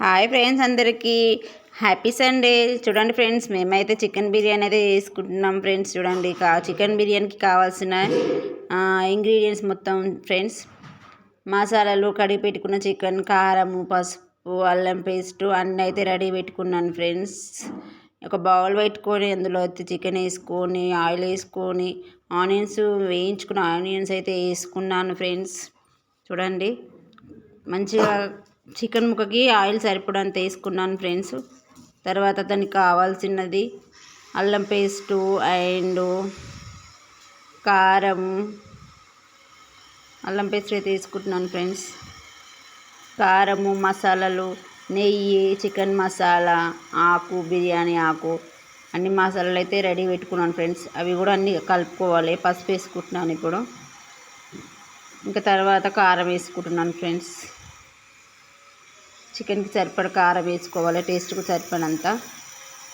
Hi friends అందరికీ. Happy Sunday. చూడండి friends మేమైతే చికెన్ బిర్యానీ అయితే చేసుకుంటున్నాం ఫ్రెండ్స్. చూడండి కా చికెన్ బిర్యానీకి కావాల్సిన ఇంగ్రీడియంట్స్ మొత్తం ఫ్రెండ్స్. మసాలాలు కడిగి పెట్టుకున్న చికెన్ కారం పసుపు అల్లం పేస్ట్ అన్నీ అయితే రెడీ పెట్టుకున్నాను ఫ్రెండ్స్. ఒక బౌల్ పెట్టుకొని అందులో అయితే చికెన్ వేసుకొని ఆయిల్ వేసుకొని ఆనియన్స్ వేయించుకున్న ఆనియన్స్ అయితే వేసుకున్నాను ఫ్రెండ్స్. చూడండి మంచిగా చికెన్ ముక్కకి ఆయిల్ సరిపడంత వేసుకున్నాను ఫ్రెండ్స్. తర్వాత దానికి కావాల్సినది అల్లం పేస్టు అండ్ కారం. అల్లం పేస్ట్ అయితే వేసుకుంటున్నాను ఫ్రెండ్స్. కారము మసాలాలు నెయ్యి చికెన్ మసాలా ఆకు బిర్యానీ ఆకు అన్ని మసాలాలు అయితే రెడీ పెట్టుకున్నాను ఫ్రెండ్స్. అవి కూడా అన్నీ కలుపుకోవాలి. పసుపు వేసుకుంటున్నాను ఇప్పుడు. ఇంకా తర్వాత కారం వేసుకుంటున్నాను ఫ్రెండ్స్. చికెన్కి సరిపడ కారం వేసుకోవాలి టేస్ట్కి సరిపడినంత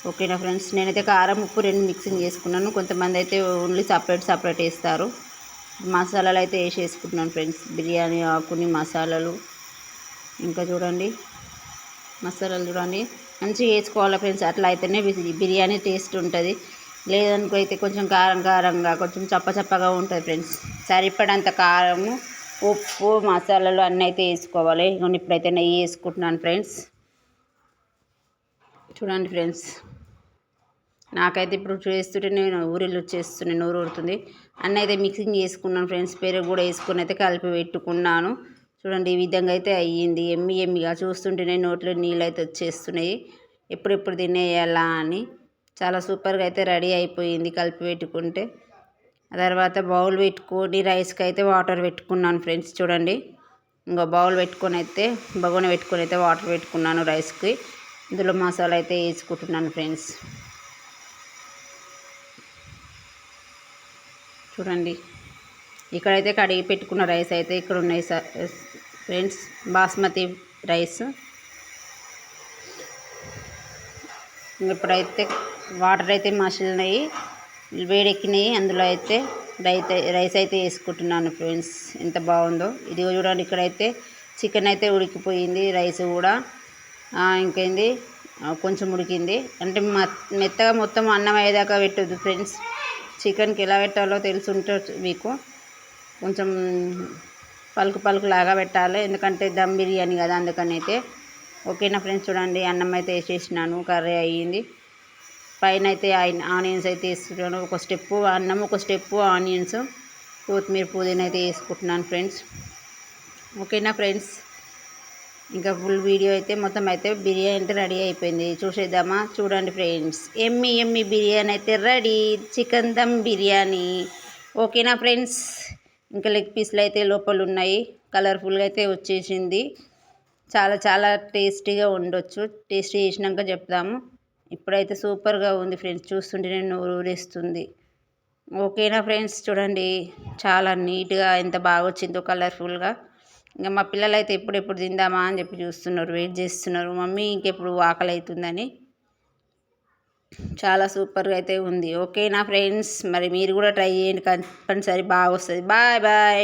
ఓకేనా ఫ్రెండ్స్? నేనైతే కారం ఉప్పు రెండు మిక్సింగ్ చేసుకున్నాను. కొంతమంది అయితే ఓన్లీ సపరేట్ సపరేట్ వేస్తారు. మసాలాలు అయితే వేసేసుకుంటున్నాను ఫ్రెండ్స్. బిర్యానీ ఆకుని మసాలాలు. ఇంకా చూడండి. మసాలాలు చూడండి. మంచిగా వేసుకోవాలి ఫ్రెండ్స్? అట్లా అయితేనే బిర్యానీ టేస్ట్ ఉంటుంది. లేదనుకో అయితే కొంచెం కారం కారంగా కొంచెం చప్ప చప్పగా ఉంటుంది ఫ్రెండ్స్. సరిపడంత కారము ఉప్పు మసాలాలు అన్నీ అయితే వేసుకోవాలి ఇదిగోండి ఇప్పుడైతే నెయ్యి వేసుకుంటున్నాను ఫ్రెండ్స్. చూడండి ఫ్రెండ్స్. నాకైతే ఇప్పుడు చేస్తుంటే నేను ఊరిల్లు వచ్చేస్తున్నాను నూరు ఊరుతుంది. అన్నీ అయితే మిక్సింగ్ చేసుకున్నాను ఫ్రెండ్స్. పెరుగు కూడా వేసుకుని అయితే కలిపి పెట్టుకున్నాను. చూడండి ఈ విధంగా అయితే అయ్యింది. ఎమ్మి ఎమ్మిగా చూస్తుంటేనే నోట్లో నీళ్ళు అయితే వచ్చేస్తున్నాయి. ఎప్పుడెప్పుడు తినేయాలా అని. చాలా సూపర్గా అయితే రెడీ అయిపోయింది కలిపి పెట్టుకుంటే. తర్వాత బౌల్ పెట్టుకొని రైస్కి అయితే వాటర్ పెట్టుకున్నాను ఫ్రెండ్స్ చూడండి. ఇంకో బౌల్ పెట్టుకొని అయితే బగోన పెట్టుకొని అయితే వాటర్ పెట్టుకున్నాను రైస్కి. ఇందులో మసాలా అయితే వేసుకుంటున్నాను ఫ్రెండ్స్. చూడండి. ఇక్కడైతే కడిగి పెట్టుకున్న రైస్ అయితే ఇక్కడ ఉన్నాయి ఫ్రెండ్స్. బాస్మతి రైస్. ఇప్పుడైతే వాటర్ అయితే మసిలినాయి. వేడెక్కినాయి. అందులో అయితే రైస్ రైస్ అయితే వేసుకుంటున్నాను ఫ్రెండ్స్. ఎంత బాగుందో. ఇది చూడండి ఇక్కడైతే చికెన్ అయితే ఉడికిపోయింది. రైస్ కూడా ఇంకేంది? కొంచెం ఉడికింది. అంటే మెత్తగా మొత్తం అన్నం అయ్యేదాకా పెట్టద్దు ఫ్రెండ్స్. చికెన్కి ఎలా పెట్టాలో తెలిసి ఉంటుంది మీకు. కొంచెం పలుకు పలుకు లాగా పెట్టాలి. ఎందుకంటే దమ్ బిర్యానీ కదా అందుకని అయితే. ఓకేనా ఫ్రెండ్స్? చూడండి అన్నం అయితే వేసేసినాను. కర్రీ అయ్యింది. పైన అయితే ఆనియన్స్ అయితే వేసుకుంటున్నాను ఒక స్టెప్పు అన్నం ఒక స్టెప్పు ఆనియన్స్. కొత్తిమీర పుదీనా అయితే వేసుకుంటున్నాను ఫ్రెండ్స్. ఓకేనా ఫ్రెండ్స్? ఇంకా ఫుల్ వీడియో అయితే మొత్తం అయితే బిర్యానీ అయితే రెడీ అయిపోయింది. చూసేద్దామా? చూడండి ఫ్రెండ్స్. ఎమ్మి ఎమ్మి బిర్యానీ అయితే రెడీ. చికెన్ దమ్ బిర్యానీ. ఓకేనా ఫ్రెండ్స్? ఇంకా లెగ్ పీస్లు అయితే లోపల ఉన్నాయి. కలర్ఫుల్గా అయితే వచ్చేసింది. చాలా చాలా టేస్టీగా ఉండొచ్చు. టేస్టీ చేసినాక చెప్తాము. ఇప్పుడైతే సూపర్గా ఉంది ఫ్రెండ్స్. చూస్తుంటే నేను ఊరేస్తుంది ఓకేనా ఫ్రెండ్స్? చూడండి. చాలా నీట్గా ఎంత బాగా వచ్చిందో కలర్ఫుల్గా. ఇంకా మా పిల్లలు అయితే ఎప్పుడెప్పుడు తిందామా అని చెప్పి చూస్తున్నారు. వెయిట్ చేస్తున్నారు. మమ్మీ ఇంకెప్పుడు ఆకలి అవుతుందని చాలా సూపర్గా అయితే ఉంది. ఓకేనా ఫ్రెండ్స్? మరి మీరు కూడా ట్రై చేయండి. కంపల్సరీ బాగా వస్తుంది బాయ్ బాయ్.